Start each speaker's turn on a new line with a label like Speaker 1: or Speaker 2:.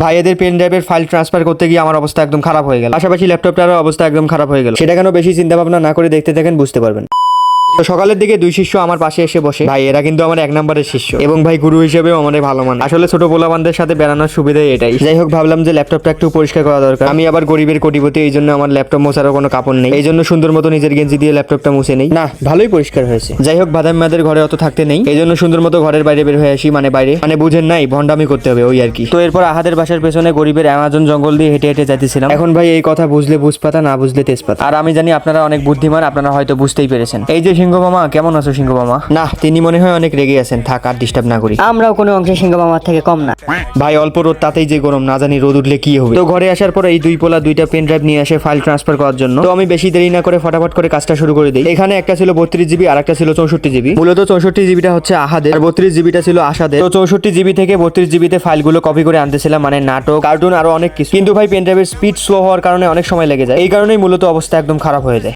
Speaker 1: ভাই এদের পেন ড্রাইভের ফাইল ট্রান্সফার করতে গিয়ে আমার অবস্থা একদম খারাপ হয়ে গেল। পাশাপাশি ল্যাপটপটারও অবস্থা একদম খারাপ হয়ে গেল। সেটা কেন বেশি চিন্তা ভাবনা না করে দেখতে থাকেন বুঝতে পারবেন। তো সকালের দিকে দুই শিষ্য আমার পাশে এসে বসে, ভাই, এরা কিন্তু আমার এক নম্বরের শিষ্য এবং ভাই, গুরু হিসেবেও আমাদের ভালো মানে। আসলে ছোট পোলাবানদের সাথে বেড়ানোর সুবিধাই এটাই। যাই হোক, ভাবলাম যে ল্যাপটপটা একটু পরিষ্কার করা দরকার। আমি আবার গরিবের কোটিপতি, এই জন্য আমার ল্যাপটপ মোছারও কোনো কাপড় নেই। এই জন্য সুন্দর মতো নিজের গেঞ্জি দিয়ে ল্যাপটপটা মুছে নেই। না, ভালোই পরিষ্কার হয়েছে। যাই হোক, বাদাম মাদের ঘরে অত থাকতে নেই। এই জন্য সুন্দর মতো ঘরের বাইরে বের হয়ে আসি মানে বাইরে। মানে বুঝেন নাই ভন্ডামি করতে হবে, ওই আর কি। তো এরপর আহাদের বাসার পেছনে গরিবের অ্যামাজন জঙ্গল দিয়ে হেঁটে হেঁটে যাইতেছিলাম। এখন ভাই, এই কথা বুঝলে বুঝপাতা, না বুঝলে তেজপাতা। আর আমি জানি আপনারা অনেক বুদ্ধিমান, আপনারা হয়তো বুঝতেই পেরেছেন। এই যে সিংহ মামা কেমন আছো সিংহ মামা? না তিনি মনে হয় অনেক রেগে আছেন থাক আর ডিস্টার্ব না করি।
Speaker 2: আমরাও কোনো অংশে সিংহ মামার থেকে কম না।
Speaker 1: ভাই অল্প রোদ তাতেই যে গরম না জানি রোদ উঠলে কি হবে। তো ঘরে আসার পরে এই দুই পোলা দুইটা পেন ড্রাইভ নিয়ে আসে ফাইল ট্রান্সফার করার জন্য। তো আমি বেশি দেরি না করে ফটাফট করে কাজটা শুরু করে দিই। এখানে একটা ছিল বত্রিশ জিবি আর একটা ছিল চৌষট্টি জিবি মূলত চৌষট্টি জিবিটা হচ্ছে আহাদের আর বত্রিশ জিবিটা ছিল আসাদের তো চৌষট্টি জিবি থেকে বত্রিশ জিবিতে ফাইলগুলো কপি করে আনতেছিলাম মানে নাটক কার্টুন আরও অনেক কিছু। কিন্তু ভাই পেন ড্রাইভের স্পিড স্লো হওয়ার কারণে অনেক সময় লেগে যায়। এই কারণেই মূলত অবস্থা একদম খারাপ হয়ে যায়।